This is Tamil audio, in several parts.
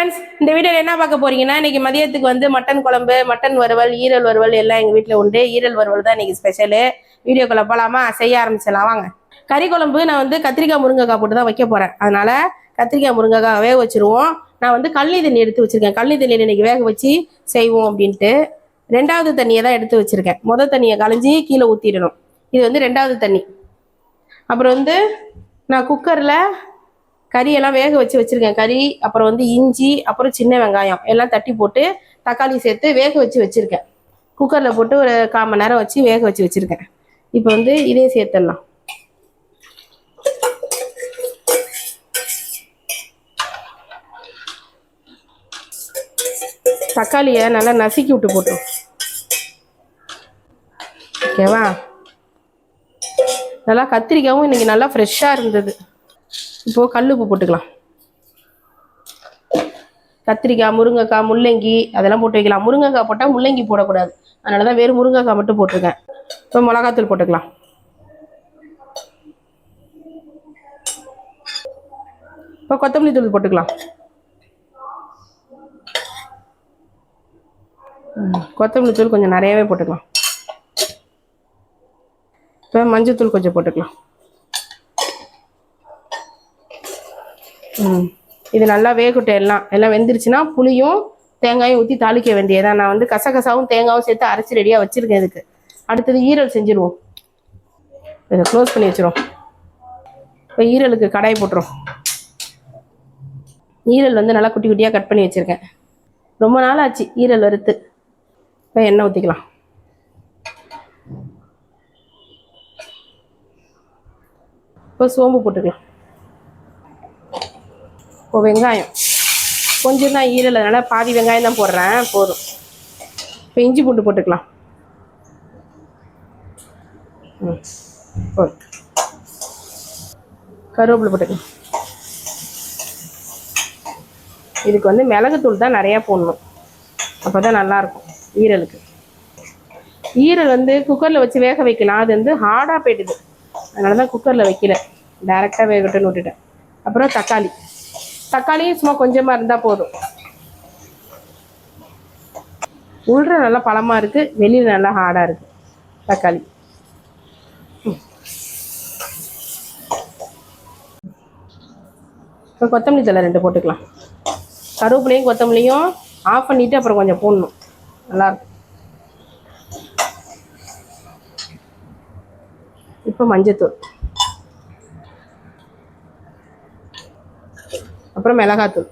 ஃப்ரெண்ட்ஸ் இந்த வீடியோவில் என்ன பார்க்க போறீங்கன்னா இன்னைக்கு மதியத்துக்கு வந்து மட்டன் குழம்பு மட்டன் வறுவல் ஈரல் வறுவல் எல்லாம் எங்கள் வீட்டில் உண்டு. ஈரல் வறுவல் தான் இன்னைக்கு ஸ்பெஷலு வீடியோக்குள்ள போகலாமா செய்ய ஆரம்பிச்சிடலாம். வாங்க. கறி குழம்பு நான் வந்து கத்திரிக்காய் முருங்கைக்காய் போட்டு தான் வைக்க போகிறேன் அதனால கத்திரிக்காய் முருங்கைக்காய் வேக வச்சிருவோம். நான் வந்து கள்ளி தண்ணி எடுத்து வச்சிருக்கேன். கள்ளி தண்ணியில் இன்னைக்கு வேக வச்சு செய்வோம் அப்படின்ட்டு. ரெண்டாவது தண்ணியை தான் எடுத்து வச்சிருக்கேன். மொதல் தண்ணியை களைஞ்சி கீழே ஊற்றிடணும் இது வந்து ரெண்டாவது தண்ணி. அப்புறம் வந்து நான் குக்கரில் கறியெல்லாம் வேக வச்சு வச்சுருக்கேன். கறி அப்புறம் வந்து இஞ்சி அப்புறம் சின்ன வெங்காயம் எல்லாம் தட்டி போட்டு தக்காளி சேர்த்து வேக வச்சு வச்சுருக்கேன். குக்கரில் போட்டு ஒரு கால் மணி நேரம் வச்சு வேக வச்சு வச்சுருக்கேன். இப்போ வந்து இதையும் சேர்த்துடலாம். தக்காளியை நல்லா நசுக்கி விட்டு போட்டோம் ஓகேவா? நல்லா கத்திரிக்காயும் இன்னைக்கு நல்லா ஃப்ரெஷ்ஷாக இருந்தது. இப்போ கல் உப்பு போட்டுக்கலாம். கத்திரிக்காய் முருங்கைக்காய் முள்ளங்கி அதெல்லாம் போட்டு வைக்கலாம். முருங்கைக்காய் போட்டால் முள்ளங்கி போடக்கூடாது. அதனால தான் வெறும் முருங்கைக்காய் மட்டும் போட்டிருக்கேன். இப்போ மிளகாத்தூள் போட்டுக்கலாம். இப்போ கொத்தமல்லி தூள் போட்டுக்கலாம். கொத்தமல்லி தூள் கொஞ்சம் நிறையவே போட்டுக்கலாம். இப்போ மஞ்சள் கொஞ்சம் போட்டுக்கலாம். இது நல்லா வேகட்டும் எல்லாம். எல்லாம் வெந்துருச்சுன்னா புளியும் தேங்காயும் ஊற்றி தாளிக்க வேண்டியதான் நான் வந்து கசகசாவும் தேங்காயும் சேர்த்து அரைச்சி ரெடியாக வச்சுருக்கேன் இதுக்கு. அடுத்தது ஈரல் செஞ்சுருவோம். இதை க்ளோஸ் பண்ணி வச்சிரும். இப்போ ஈரலுக்கு கடாய் போட்டுரும். ஈரல் வந்து நல்லா குட்டி குட்டியாக கட் பண்ணி வச்சுருக்கேன். ரொம்ப நாள் ஆச்சு ஈரல் வறுத்து. இப்போ எண்ணெய் ஊற்றிக்கலாம் இப்போ சோம்பு போட்டுக்கலாம். இப்போ வெங்காயம். கொஞ்சம் தான் ஈரல் அதனால் பாதி வெங்காயம் தான் போடுறேன். போதும். இப்போ இஞ்சி பூண்டு போட்டுக்கலாம். ம் போதும். கருவேப்பிலை போட்டுக்கலாம். இதுக்கு வந்து மிளகுத்தூள் தான் நிறையா போடணும். அப்போ தான் நல்லாயிருக்கும் ஈரலுக்கு. ஈரல் வந்து குக்கரில் வச்சு வேக வைக்கலாம் அது வந்து ஹார்டாக போயிடுது. அதனால தான் குக்கரில் வைக்கல. டேரெக்டாக வேகட்டும்னு விட்டுட்டேன். அப்புறம் தக்காளி. தக்காளியும் சும்மா கொஞ்சமாக இருந்தால் போதும். உள்ள நல்லா பழமாக இருக்குது வெளியில் நல்லா ஹார்டாக இருக்குது தக்காளி. இப்போ கொத்தமல்லி தலை ரெண்டு போட்டுக்கலாம். கருவேப்பிலையும் கொத்தமல்லியும் ஆஃப் பண்ணிவிட்டு அப்புறம் கொஞ்சம் போடணும். நல்லாயிருக்கும் இப்போ மஞ்சத்தூள். அப்புறம் மிளகாத்தூள்.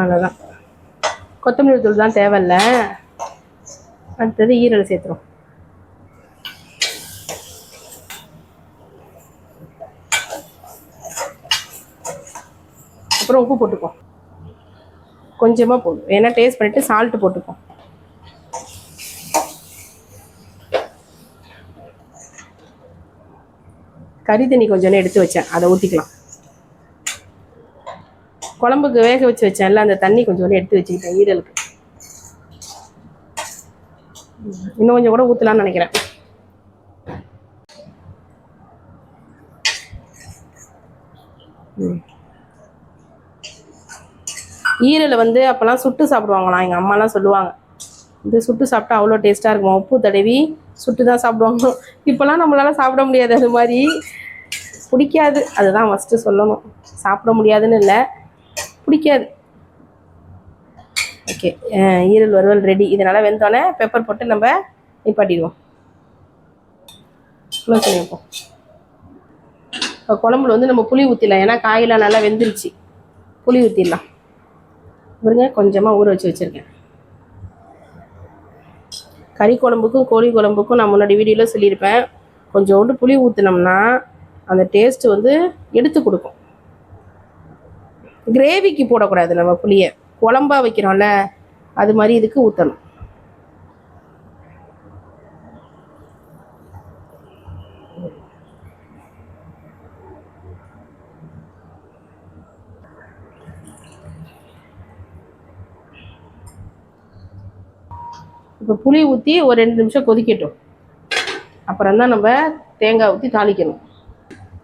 அவ்வளோதான் கொத்தமல்லி தூள் தான் தேவையில்ல. அடுத்தது ஈரல் சேர்த்துரும். அப்புறம் உப்பு போட்டுப்போம் கொஞ்சமாக போடும் ஏன்னா டேஸ்ட் பண்ணிவிட்டு சால்ட்டு போட்டுப்போம் கறி தண்ணி கொஞ்சம் எடுத்து வச்சேன். அதை ஊற்றிக்கலாம் குழம்புக்கு வேக வச்சு வச்சேன்ல அந்த தண்ணி கொஞ்சம் எடுத்து வச்சுக்கிட்டேன் ஈரலுக்கு. இன்னும் கொஞ்சம் கூட ஊற்றலான்னு நினைக்கிறேன். ம். ஈரலை வந்து அப்போல்லாம் சுட்டு சாப்பிடுவாங்களாம். எங்கள் அம்மாலாம் சொல்லுவாங்க. இது சுட்டு சாப்பிட்டா அவ்வளோ டேஸ்ட்டாக இருக்குமா? உப்பு தடவி சுட்டு தான் சாப்பிடுவாங்க. இப்போல்லாம் நம்மளால் சாப்பிட முடியாது. அது மாதிரி பிடிக்காது. அதுதான் ஃபஸ்ட்டு சொல்லணும். சாப்பிட முடியாதுன்னு இல்லை. பிடிக்காது. ஓகே ஈரல் வறுவல் ரெடி இதனால் வெந்தோடனே பெப்பர் போட்டு நம்ம நிப்பாட்டிடுவோம். க்ளோஸ் பண்ணி வைப்போம். இப்போ குழம்புல வந்து நம்ம புளி ஊற்றிடலாம் ஏன்னா காயெல்லாம் நல்லா வெந்துருச்சு. புளி ஊற்றிடலாம் பாருங்க கொஞ்சமாக ஊற வச்சு வச்சுருக்கேன். கறி குழம்புக்கும் கோழி குழம்புக்கும் நான் முன்னாடி வீடியோவில் சொல்லியிருப்பேன். கொஞ்சோண்டு புளி ஊற்றினோம்னா அந்த டேஸ்ட் வந்து எடுத்து கொடுக்கும். கிரேவிக்கு போடக்கூடாது நம்ம புளியை. குழம்பா வைக்கிறோம்ல அது மாதிரி இதுக்கு ஊற்றணும் இப்போ புளி ஊற்றி ஒரு ரெண்டு நிமிஷம் கொதிக்கட்டும். அப்புறம் தான் நம்ம தேங்காய் ஊற்றி தாளிக்கணும்.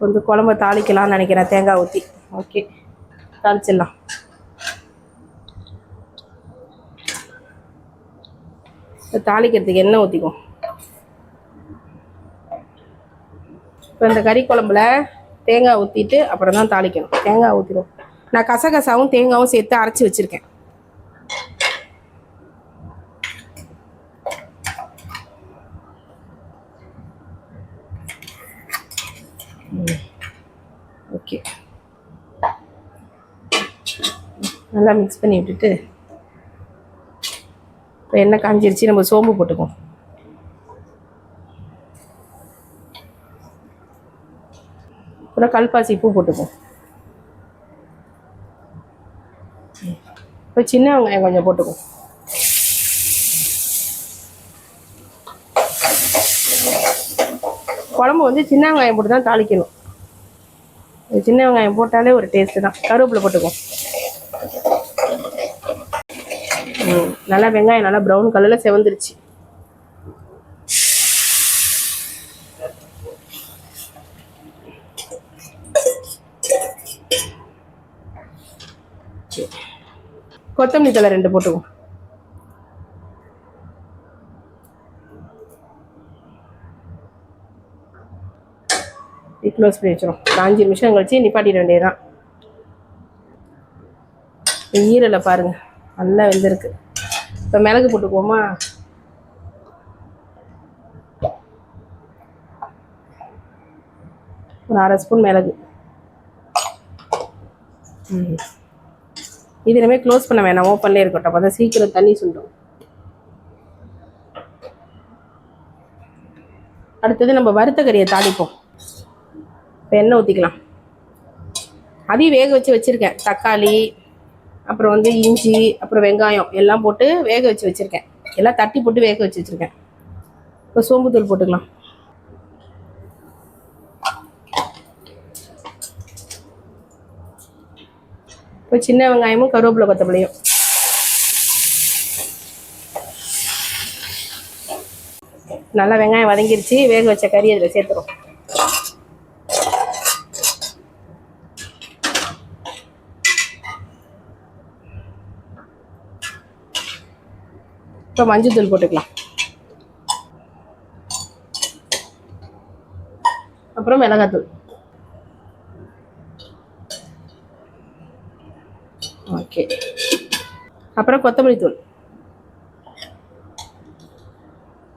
கொஞ்சம் குழம்ப தாளிக்கலாம்னு நினைக்கிறேன் தேங்காய் ஊற்றி ஓகே தாளிச்சிடலாம். இப்போ தாளிக்கிறதுக்கு எண்ணெய் ஊற்றிக்கும் இப்போ இந்த கறி குழம்புல தேங்காய் ஊற்றிட்டு அப்புறம் தான் தாளிக்கணும். தேங்காய் ஊற்றிடும் நான் கசகசாவும் தேங்காயும் சேர்த்து அரைச்சி வச்சுருக்கேன் ஓகே நல்லா மிக்ஸ் பண்ணி விட்டுட்டு இப்போ எண்ணெய் காஞ்சிருச்சு நம்ம சோம்பு போட்டுக்குவோம். அப்புறம் கல்பாசி பூ போட்டுக்குவோம். இப்போ சின்ன வெங்காயம் கொஞ்சம் போட்டுக்குவோம். குழம்பு வந்து சின்ன வெங்காயம் போட்டு தான் தாளிக்கணும். சின்ன வெங்காயம் போட்டாலே ஒரு டேஸ்ட்டு தான். கருவேப்பிலை போட்டுக்குவோம். ம் நல்லா வெங்காயம் நல்லா ப்ரௌன் கலரில் செவந்துருச்சு. கொத்தமல்லி தலை ரெண்டு போட்டுவோம் க்ளோஸ் பண்ணி வச்சிடும் ஒரு அஞ்சு நிமிஷம் கழிச்சு நிப்பாட்டிட வேண்டியதுதான். ஈரலை பாருங்கள் நல்லா வெந்திருக்கு. இப்போ மிளகு போட்டுக்குவோமா? ஒரு அரை ஸ்பூன் மிளகு. ம். இது இனிமேல் க்ளோஸ் பண்ண வேணாம். ஓப்பன்லேயே இருக்கட்டும். அப்போ தான் சீக்கிரம் தண்ணி சுண்டும். அடுத்தது நம்ம வறுத்த கறியை தாளிப்போம். இப்போ எண்ணெய் ஊற்றிக்கலாம் அதையும் வேக வச்சு வச்சுருக்கேன். தக்காளி அப்புறம் வந்து இஞ்சி அப்புறம் வெங்காயம் எல்லாம் போட்டு வேக வச்சு வச்சுருக்கேன். எல்லாம் தட்டி போட்டு வேக வச்சு வச்சுருக்கேன். இப்போ சோம்புத்தூள் போட்டுக்கலாம். இப்போ சின்ன வெங்காயமும் கருவேப்பிலை கொத்தமல்லியும். நல்லா வெங்காயம் வதங்கிருச்சு. வேக வச்ச கறி அதில் சேர்த்துரும். இப்போ மஞ்சள் தூள் போட்டுக்கலாம். அப்புறம் மிளகாத்தூள் ஓகே. அப்புறம் கொத்தமல்லி தூள்.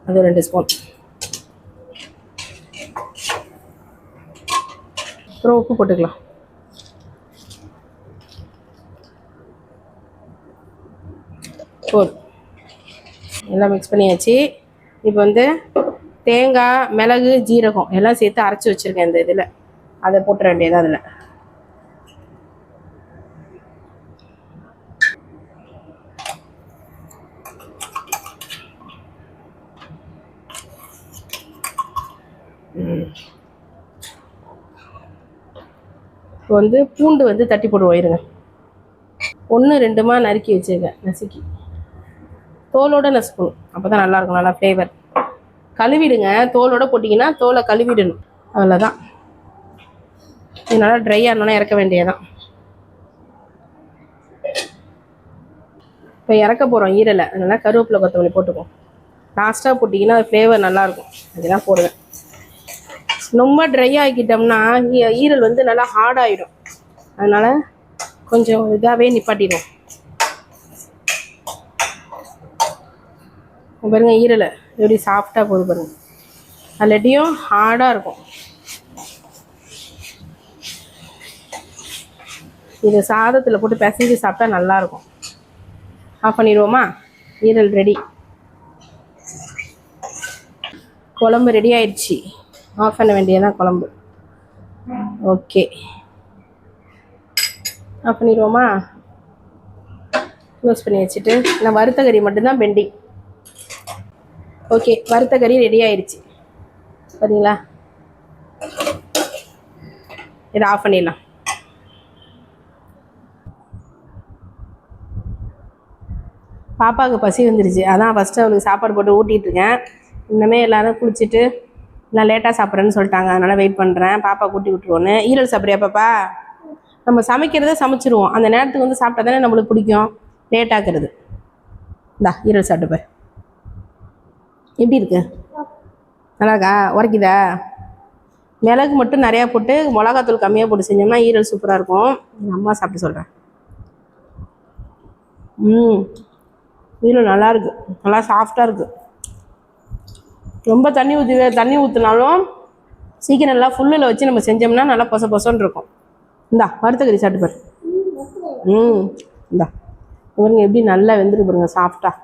அது ரெண்டு ஸ்பூன். அப்புறம் உப்பு போட்டுக்கலாம். போதும். எல்லாம் மிக்ஸ் பண்ணியாச்சு. இப்போ வந்து தேங்காய் மிளகு ஜீரகம் எல்லாம் சேர்த்து அரைச்சி வச்சுருக்கேன் இந்த இதில். அதை போட்டுற வேண்டியது அதில். இப்போ வந்து பூண்டு வந்து தட்டி போடுவோம் இருங்க. ஒன்று ரெண்டுமா நறுக்கி வச்சுருக்கேன் நசுக்கி. தோலோட நசுக்கணும் அப்போ தான் நல்லாயிருக்கும் நல்லா ஃப்ளேவர் கழுவிடுங்க. தோலோட போட்டிங்கன்னா தோலை கழுவிடணும். அவ்வளோதான் இது நல்லா ட்ரை ஆனோன்னா இறக்க வேண்டியதான் இப்போ இறக்க போகிறோம் ஈரலை. அதனால் கருவேப்பிலை கொத்தமல்லி போட்டுக்கோம் லாஸ்ட்டாக போட்டிங்கன்னா அது ஃப்ளேவர் நல்லாயிருக்கும் அதெல்லாம் போடுவேன். ரொம்ப ட்ரை ஆக்கிட்டோம்னா ஈ- ஈரல் வந்து நல்லா ஹார்ட் ஆகிடும் அதனால் கொஞ்சம் இதாகவே நிப்பாட்டிடுவோம். பாருங்கள் ஈரலை. எப்படி சாஃப்டாக போகுது பாருங்கள் அல்லட்டியும் ஹார்டாக இருக்கும். இது சாதத்தில் போட்டு பிசைஞ்சு சாப்பிட்டா நல்லாயிருக்கும் ஆஃப் பண்ணிடுவோமா? ஈரல் ரெடி குழம்பு ரெடி ஆயிடுச்சு. ஆஃப் பண்ண வேண்டியதான் குழம்பு. Okay of பண்ணிடுவோமா? க்ளோஸ் பண்ணி வச்சுட்டு நான் வறுத்த கறி மட்டும்தான் பெண்டிங் ஓகே வறுத்த கறி ரெடி ஆயிடுச்சு பார்த்தீங்களா இதை ஆஃப் பண்ணிடலாம். பாப்பாவுக்கு பசி வந்துருச்சு. அதான் ஃபஸ்ட்டு அவளுக்கு சாப்பாடு போட்டு ஊட்டிகிட்டு இருக்கேன். இன்னமே எல்லாரும் குளிச்சுட்டு நான் லேட்டாக சாப்பிட்றேன்னு சொல்லிட்டாங்க. அதனால் வெயிட் பண்ணுறேன் பாப்பா கூட்டி விட்டுருவோன்னு. ஈரல் சாப்பிட்றியா பாப்பா? நம்ம சமைக்கிறத சமைச்சிருவோம். அந்த நேரத்துக்கு வந்து சாப்பிட்டா தானே நம்மளுக்கு பிடிக்கும். லேட்டாக்குறது இந்தா ஈரல் சாப்பிட்டு போய் எப்படி இருக்கு? நல்லா இருக்கா உரைக்குதா? மிளகு மட்டும் நிறையா போட்டு மிளகாத்தூள் கம்மியாக போட்டு செஞ்சோம்னா ஈரல் சூப்பராக இருக்கும். எங்கள் அம்மா சாப்பிட்டு சொல்கிறேன் ம். ஈரல் நல்லா இருக்கு. நல்லா சாஃப்டாக இருக்குது ரொம்ப தண்ணி ஊற்றி தண்ணி ஊற்றினாலும் சீக்கிரம் நல்லா ஃபுல்லில் வச்சு நம்ம செஞ்சோம்னா நல்லா பொச பொசன்னு இருக்கும். இந்தா வறுத்த கறி சாப்பிட்டு பாரு. ம். இந்தா. பாருங்க எப்படி நல்லா வெந்துட்டு பாருங்க சாஃப்டாக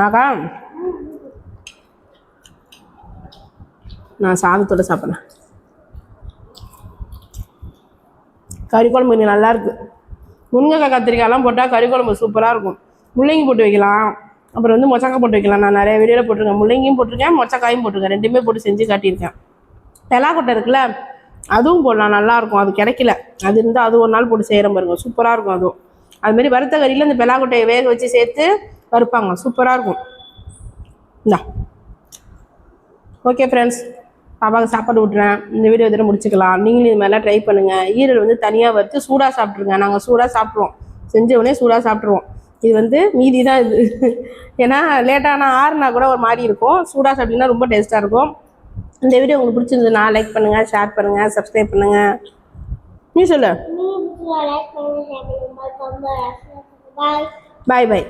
ஆகா நான் சாதத்தோட சாப்பிட்றேன். கறி குழம்பு இன்னைக்கு நல்லாயிருக்கு முருங்கைக்காய் கத்திரிக்காயெல்லாம் போட்டால் கறி குழம்பு சூப்பராக இருக்கும். முள்ளங்கி போட்டு வைக்கலாம். அப்புறம் வந்து மொச்சக்காய் போட்டு வைக்கலாம். நான் நிறைய வீடியோவில் போட்டிருக்கேன். முள்ளங்கியும் போட்டிருக்கேன் மொச்சக்காயும் போட்டிருக்கேன். ரெண்டுமே போட்டு செஞ்சு காட்டியிருக்கேன். தெலாக்கொட்டை இருக்குல்ல அதுவும் போடலாம். நல்லாயிருக்கும் அது கிடைக்கல. அது இருந்தால் அது ஒரு நாள் போட்டு செய்கிற பாருங்க சூப்பராக இருக்கும் அதுவும். அதுமாரி வறுத்த கறியில் இந்த பெலாக்கொட்டையை வேக வச்சு சேர்த்து வறுப்பாங்க. சூப்பராக இருக்கும். இந்தா. ஓகே ஃப்ரெண்ட்ஸ் பாப்பாவுக்கு சாப்பாடு விட்றேன் இந்த வீடியோ இதோட முடிச்சுக்கலாம். நீங்களும் இது மாதிரிலாம் ட்ரை பண்ணுங்கள் ஈரல் வந்து தனியாக வறுத்து சூடாக சாப்பிட்ருங்க நாங்கள் சூடாக சாப்பிட்ருவோம் செஞ்ச உடனே சூடாக சாப்பிட்ருவோம் இது வந்து மீதி தான் இது. ஏன்னா லேட்டானா ஆறுனா கூட ஒரு மாதிரி இருக்கும். சூடாக சாப்பிட்டிங்கன்னா ரொம்ப டேஸ்ட்டாக இருக்கும். இந்த வீடியோ உங்களுக்கு பிடிச்சிருந்ததுன்னா லைக் பண்ணுங்கள் ஷேர் பண்ணுங்கள் சப்ஸ்கிரைப் பண்ணுங்கள் நீ சொல்லு. பாய் பாய்